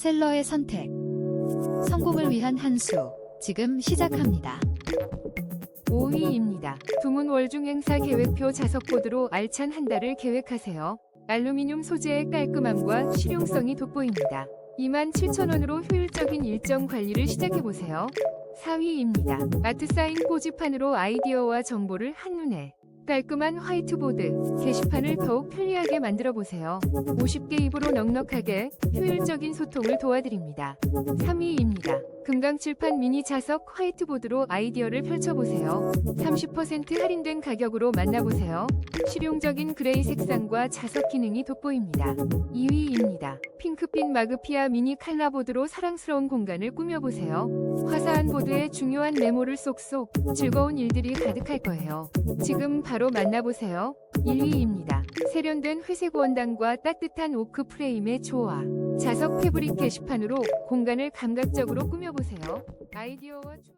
셀러의 선택. 성공을 위한 한 수. 지금 시작합니다. 5위입니다. 두문 월중 행사 계획표 자석 보드로 알찬 한 달을 계획하세요. 알루미늄 소재의 깔끔함과 실용성이 돋보입니다. 27,000원으로 효율적인 일정 관리를 시작해보세요. 4위입니다. 아트 사인 포지판으로 아이디어와 정보를 한눈에 깔끔한 화이트보드, 게시판을 더욱 편리하게 만들어 보세요. 50개 입으로 넉넉하게 효율적인 소통을 도와드립니다. 3위입니다. 금강 칠판 미니 자석 화이트보드로 아이디어를 펼쳐보세요. 30% 할인된 가격으로 만나보세요. 실용적인 그레이 색상과 자석 기능이 돋보입니다. 2위입니다. 핑크빛 마그피아 미니 칼라보드로 사랑스러운 공간을 꾸며보세요. 화사한 보드에 중요한 메모를 쏙쏙 즐거운 일들이 가득할 거예요. 지금 바로 만나보세요. 1위입니다. 세련된 회색 원단과 따뜻한 오크 프레임의 조화. 자석 패브릭 게시판으로 공간을 감각적으로 꾸며보세요. 아이디어와 추-